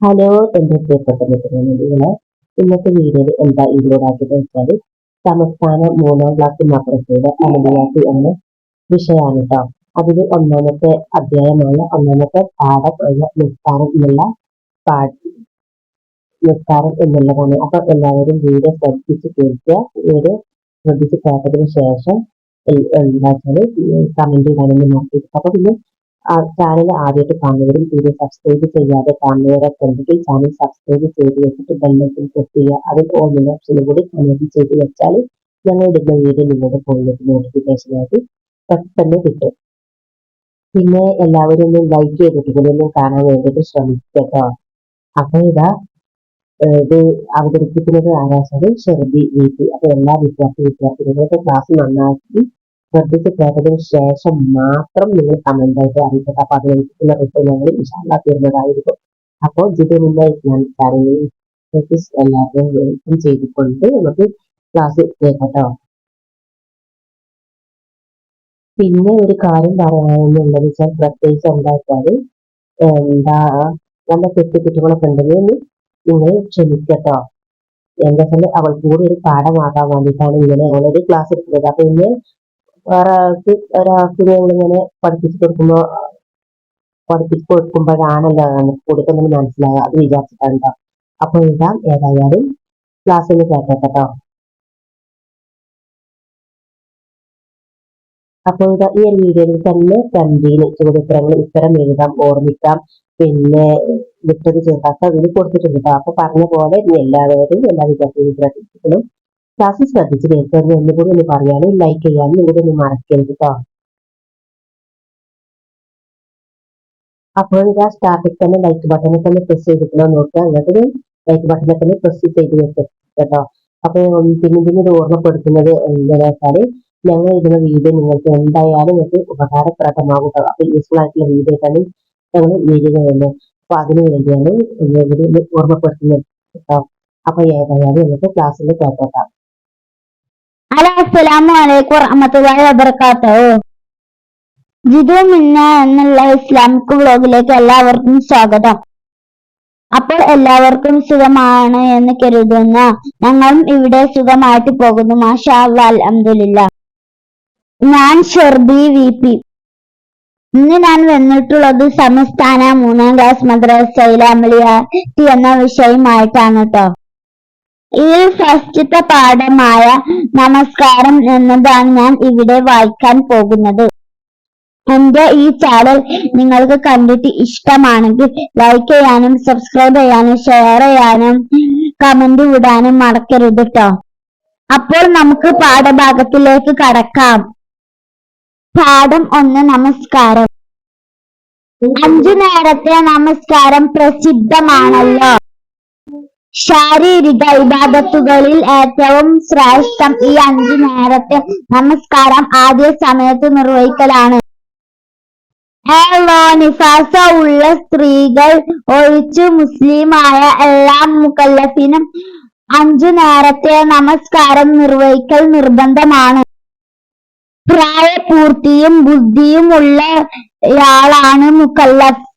Hello എന്റെ പ്രിയപ്പെട്ട മിത്രങ്ങളെ ഇന്നത്തെ വീഡിയോയിൽ എന്താ ഇൻക്ലൂഡ് ആക്കിയത് വെച്ചാൽ സംസ്ഥാന മൂന്നാം ക്ലാസ് മദ്രസയുടെ അനുഭവത്തിൽ എന്ന വിഷയമാണ് കേട്ടോ അതിൽ ഒന്നാമത്തെ അധ്യായമായ ഒന്നാമത്തെ പാഠം നിസ്കാരം എന്നുള്ള പാഠ നിസ്കാരം എന്നുള്ളതാണ്. അപ്പൊ എല്ലാവരും വീഡിയോ ശ്രദ്ധിച്ച് കേൾക്കുക വീഡിയോ ശ്രദ്ധിച്ച് കേട്ടതിന് ശേഷം എന്താ വെച്ചാൽ കമന്റ് ചെയ്യാനൊന്നും നോക്കി അപ്പൊ പിന്നെ ചാനൽ ആദ്യമായിട്ട് കാണുന്നവരും വീഡിയോ സബ്സ്ക്രൈബ് ചെയ്യാതെ കാണുന്നവരൊക്കെ ഉണ്ടെങ്കിൽ ചാനൽ സബ്സ്ക്രൈബ് ചെയ്ത് വെച്ചിട്ട് ബെല്ലൈക്കൻ ക്ലിക്ക് ചെയ്യുക. അതിൽ ഓൺലൈൻ ഓപ്ഷനും കൂടി കമന്റ് ചെയ്ത് വെച്ചാൽ ഞങ്ങൾ ഇടുന്ന വീഡിയോ നിങ്ങളുടെ ഫോണിലേക്ക് നോട്ടിഫിക്കേഷനായിട്ട് പെട്ടെന്ന് കിട്ടും. പിന്നെ എല്ലാവരും ഒന്ന് ലൈക്ക് ചെയ്തിട്ട് കൂടി ഒന്ന് കാണാൻ വേണ്ടിയിട്ട് ശ്രമിക്കട്ടോ അപ്പൊ ഇതാ ഇത് അവതരിപ്പിക്കുന്നത് ആരാച്ചാൽ ഷെർബി വി പി അപ്പൊ എല്ലാ വിദ്യാർത്ഥി വിദ്യാർത്ഥികളുടെ ക്ലാസ് നന്നാക്കി ശ്രദ്ധിച്ച് കേട്ടതിന് ശേഷം മാത്രം നിങ്ങൾ കമന്റ് ആയിട്ട് അറിയിക്കട്ടെ. അപ്പൊ അതിനനുസരിച്ചുള്ള റിപ്ലൈ ഞങ്ങൾ ഇൻഷാല്ല തരുന്നതായിരിക്കും. അപ്പോൾ ജിതു മുന്നേ ഇസ്ലാമിക് ചാനലിൽ എല്ലാവരെയും വെൽക്കം ചെയ്തുകൊണ്ട് നമുക്ക് ക്ലാസ് കേൾക്കട്ടോ. പിന്നെ ഒരു കാര്യം പറയാനുള്ളത് വെച്ചാൽ പ്രത്യേകിച്ച് എന്താ എന്താ നല്ല തെറ്റുകുറ്റങ്ങളൊക്കെ ഉണ്ടെങ്കിൽ നിങ്ങൾ ക്ഷമിക്കട്ടോ. എന്താ വെച്ചാൽ അവൾക്ക് കൂടി ഒരു പാഠമാകാൻ വേണ്ടിയിട്ടാണ് ഇങ്ങനെ ഓൾറെഡി ക്ലാസ് എടുക്കുന്നത്. അപ്പൊ ഇങ്ങനെ വേറെ ആൾക്ക് ഒരാൾക്ക് ഇങ്ങനെ പഠിപ്പിച്ചു കൊടുക്കുമ്പോ പഠിപ്പിച്ചു കൊടുക്കുമ്പോഴാണല്ലോ നമുക്ക് കൊടുക്കുന്നത് മനസ്സിലാവുക. അത് വിചാരിച്ചിട്ടാണ് അപ്പൊ എഴുതാം ഏതായാലും ക്ലാസ്സിൽ കേട്ടോ അപ്പോൾ ഇതാ ഈ ഒരു വീഡിയോയിൽ തന്നെ തന്തിയിൽ ചോദ്യോത്തരങ്ങൾ ഉത്തരം എഴുതാം ഓർമ്മിക്കാം. പിന്നെ വിട്ടത് ചേർത്താത്ത ഇതിൽ കൊടുത്തിട്ടുണ്ട് കേട്ടോ അപ്പൊ പറഞ്ഞ പോലെ എല്ലാവരും എല്ലാ വിദ്യാർത്ഥി വിദ്യാർത്ഥികളും ക്ലാസ് ശ്രദ്ധിച്ച് കേൾക്കുന്നത് ഒന്നുകൂടി ഒന്ന് പറയാനും ലൈക്ക് ചെയ്യാനും നിങ്ങളുടെ ഒന്ന് മറക്കരുത് കേട്ടോ അപ്പോൾ ഇതാ സ്റ്റാർട്ടിൽ തന്നെ ലൈക്ക് ബട്ടണിൽ തന്നെ പ്രസ് ചെയ്തിട്ടുണ്ടോ നോക്കുക. എന്നിട്ട് ലൈക്ക് ബട്ടണിൽ തന്നെ പ്രസ് ചെയ്ത് കേട്ടോ. അപ്പൊ പിന്നെ പിന്നെ ഇത് ഓർമ്മപ്പെടുത്തുന്നത് എന്താണെന്ന് വെച്ചാൽ ഞങ്ങൾ ഇടുന്ന വീഡിയോ നിങ്ങൾക്ക് എന്തായാലും നിങ്ങൾക്ക് ഉപകാരപ്രദമാകും അപ്പൊ യൂസ്ഫുൾ ആയിട്ടുള്ള വീഡിയോ തന്നെ ഞങ്ങൾ വീഡിയോ അപ്പൊ അതിനു വേണ്ടിയാണ് ഓർമ്മപ്പെടുത്തുന്നത് കേട്ടോ അപ്പൊ ഏതായാലും നമുക്ക് ക്ലാസ്സിൽ കേട്ടേക്കാം. ഹലോ അസ്സലാമു അലൈക്കും വറഹമത്തുള്ളാഹി വബർക്കാത്തോ ജിതു മിന്ന എന്നുള്ള ഇസ്ലാമിക് വ്ലോഗിലേക്ക് എല്ലാവർക്കും സ്വാഗതം. അപ്പോൾ എല്ലാവർക്കും സുഖമാണ് എന്ന് കരുതുന്ന ഞങ്ങളും ഇവിടെ സുഖമായിട്ട് പോകുന്നു. മാഷാ അലഹമില്ല ഞാൻ ഷെർബി വി പി. ഇന്ന് ഞാൻ വന്നിട്ടുള്ളത് സംസ്ഥാന മൂന്നാം ക്ലാസ് മദ്രസയിലെ ടി എന്ന വിഷയമായിട്ടാണ് കേട്ടോ ഇതിൽ ഫസ്റ്റത്തെ പാഠമായ നമസ്കാരം എന്നതാണ് ഞാൻ ഇവിടെ വായിക്കാൻ പോകുന്നത്. എന്റെ ഈ ചാനൽ നിങ്ങൾക്ക് കണ്ടിട്ട് ഇഷ്ടമാണെങ്കിൽ ലൈക്ക് ചെയ്യാനും സബ്സ്ക്രൈബ് ചെയ്യാനും ഷെയർ ചെയ്യാനും കമന്റ് വിടാനും മറക്കരുത് കേട്ടോ അപ്പോൾ നമുക്ക് പാഠഭാഗത്തിലേക്ക് കടക്കാം. പാഠം ഒന്ന് നമസ്കാരം. അഞ്ചു നേരത്തെ നമസ്കാരം പ്രസിദ്ധമാണല്ലോ. ശാരീരിക ഇബാദത്തുകളിൽ ഏറ്റവും ശ്രേഷ്ഠം ഈ അഞ്ചു നേരത്തെ നമസ്കാരം ആദ്യ സമയത്ത് നിർവഹിക്കലാണ്. നിഫാസ ഉള്ള സ്ത്രീകൾ ഒഴിച്ചു മുസ്ലിമായ എല്ലാ മുക്കല്ലഫിനും അഞ്ചു നേരത്തെ നമസ്കാരം നിർവഹിക്കൽ നിർബന്ധമാണ്. പ്രായപൂർത്തിയും ബുദ്ധിയും ഉള്ളയാളാണ് മുക്കല്ലഫ്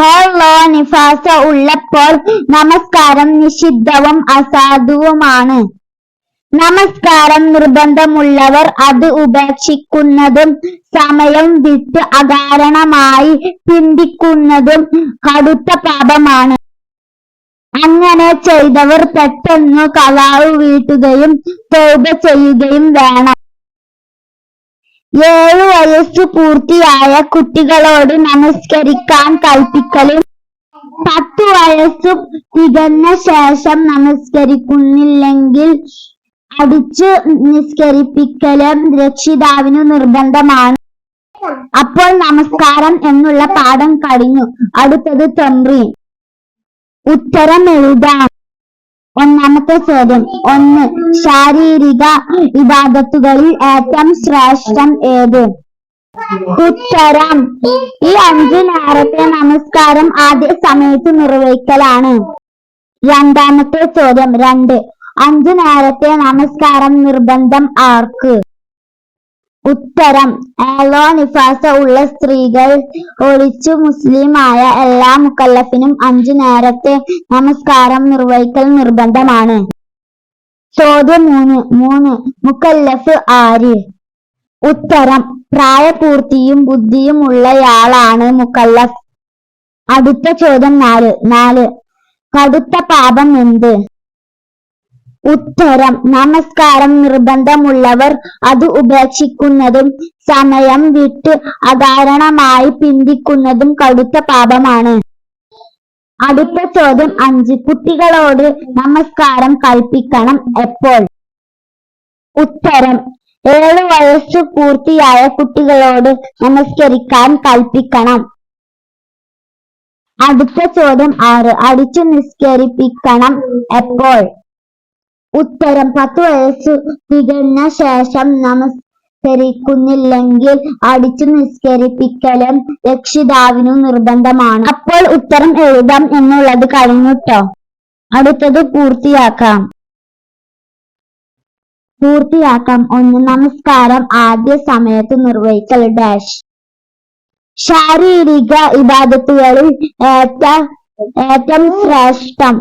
ഹെല്ലോ നിഫാസ ഉള്ളപ്പോൾ നമസ്കാരം നിഷിദ്ധവും അസാധുവുമാണ്. നമസ്കാരം നിർബന്ധമുള്ളവർ അത് ഉപേക്ഷിക്കുന്നതും സമയം വിട്ട് അകാരണമായി ചിന്തിക്കുന്നതും കടുത്ത പാപമാണ്. അങ്ങനെ ചെയ്തവർ പെട്ടെന്ന് കലാവ് വീട്ടുകയും തോപ ചെയ്യുകയും വേണം. ഏഴു വയസ്സ് പൂർത്തിയായ കുട്ടികളോട് നമസ്കരിക്കാൻ കൽപ്പിക്കലും. പത്തു വയസ്സു തികഞ്ഞ ശേഷം നമസ്കരിക്കുന്നില്ലെങ്കിൽ അടിച്ചു നിസ്കരിപ്പിക്കലും രക്ഷിതാവിനു നിർബന്ധമാണ്. അപ്പോൾ നമസ്കാരം എന്നുള്ള പാഠം കഴിഞ്ഞു. അടുത്തത് തൊണ്ടി ഉത്തരം എഴുതാം. ഒന്നാമത്തെ ചോദ്യം. ഒന്ന് ശാരീരിക വിവാദത്തുകളിൽ ഏറ്റവും ശ്രേഷ്ഠം ഏത്? ഉത്തരം ഈ അഞ്ചു നേരത്തെ നമസ്കാരം ആദ്യ സമയത്ത് നിർവഹിക്കലാണ്. രണ്ടാമത്തെ ചോദ്യം രണ്ട്. അഞ്ചു നേരത്തെ നമസ്കാരം നിർബന്ധം ആർക്ക്? ഉത്തരം. ആലോ നിഫാസ ഉള്ള സ്ത്രീകൾ ഒഴിച്ചു മുസ്ലിമായ എല്ലാ മുക്കല്ലഫിനും അഞ്ചു നേരത്തെ നമസ്കാരം നിർവഹിക്കൽ നിർബന്ധമാണ്. ചോദ്യം മൂന്ന്. മൂന്ന്. മുക്കല്ലഫ് ആര്? ഉത്തരം. പ്രായപൂർത്തിയും ബുദ്ധിയും ഉള്ളയാളാണ് മുക്കല്ലഫ്. അടുത്ത ചോദ്യം നാല്. നാല്. കടുത്ത പാപം എന്ത്? ഉത്തരം. നമസ്കാരം. നിർബന്ധമുള്ളവർ അത് ഉപേക്ഷിക്കുന്നതും സമയം വിട്ട് അകാരണമായി പിന്തിക്കുന്നതും കടുത്ത പാപമാണ്. അടുത്ത ചോദ്യം. അഞ്ച്. കുട്ടികളോട് നമസ്കാരം കൽപ്പിക്കണം എപ്പോൾ? ഉത്തരം. ഏഴ് വയസ്സ് പൂർത്തിയായ കുട്ടികളോട് നമസ്കരിക്കാൻ കൽപ്പിക്കണം. അടുത്ത ചോദ്യം ആറ്. അടിച്ചു നിസ്കരിപ്പിക്കണം എപ്പോൾ? ഉത്തരം പത്ത് വയസ്സ് തികഞ്ഞ ശേഷം നമസ്കരിക്കുന്നില്ലെങ്കിൽ അടിച്ചു നിസ്കരിപ്പിക്കലും രക്ഷിതാവിനു നിർബന്ധമാണ്. അപ്പോൾ ഉത്തരം എഴുതാം എന്നുള്ളത് കഴിഞ്ഞുട്ടോ അടുത്തത് പൂർത്തിയാക്കാം. പൂർത്തിയാക്കാം. ഒന്ന് നമസ്കാരം ആദ്യ സമയത്ത് നിർവഹിക്കൽ ഡാഷ്. ശാരീരിക ഇബാദത്തുകളിൽ ഏറ്റ ഏറ്റവും ശ്രേഷ്ഠം.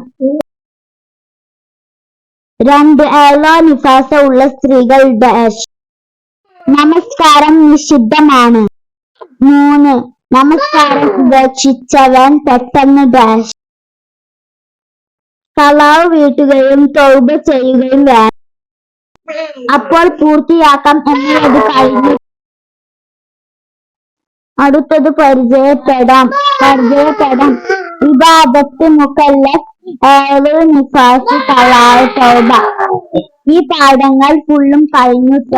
രണ്ട് ഏലോ നിഫാസ ഉള്ള സ്ത്രീകൾ ഡാഷ് നമസ്കാരം നിഷിദ്ധമാണ്. മൂന്ന് നമസ്കാരം ഉപേക്ഷിച്ചവൻ പെട്ടെന്ന് ഡാഷ് കലാവ് വീട്ടുകയും തൗബ ചെയ്യുകയും വേണം. അപ്പോൾ പൂർത്തിയാക്കാം എന്നുള്ളത് കഴിഞ്ഞു. അടുത്തത് പരിചയപ്പെടാം. പരിചയപ്പെടാം. ഇബാദത്ത് മുക്കല്ലഫ് ഏഴ് നിഫാസ് കളാവ് തൗബ ഈ പാഠങ്ങൾ ഫുള്ളും കഴിഞ്ഞു.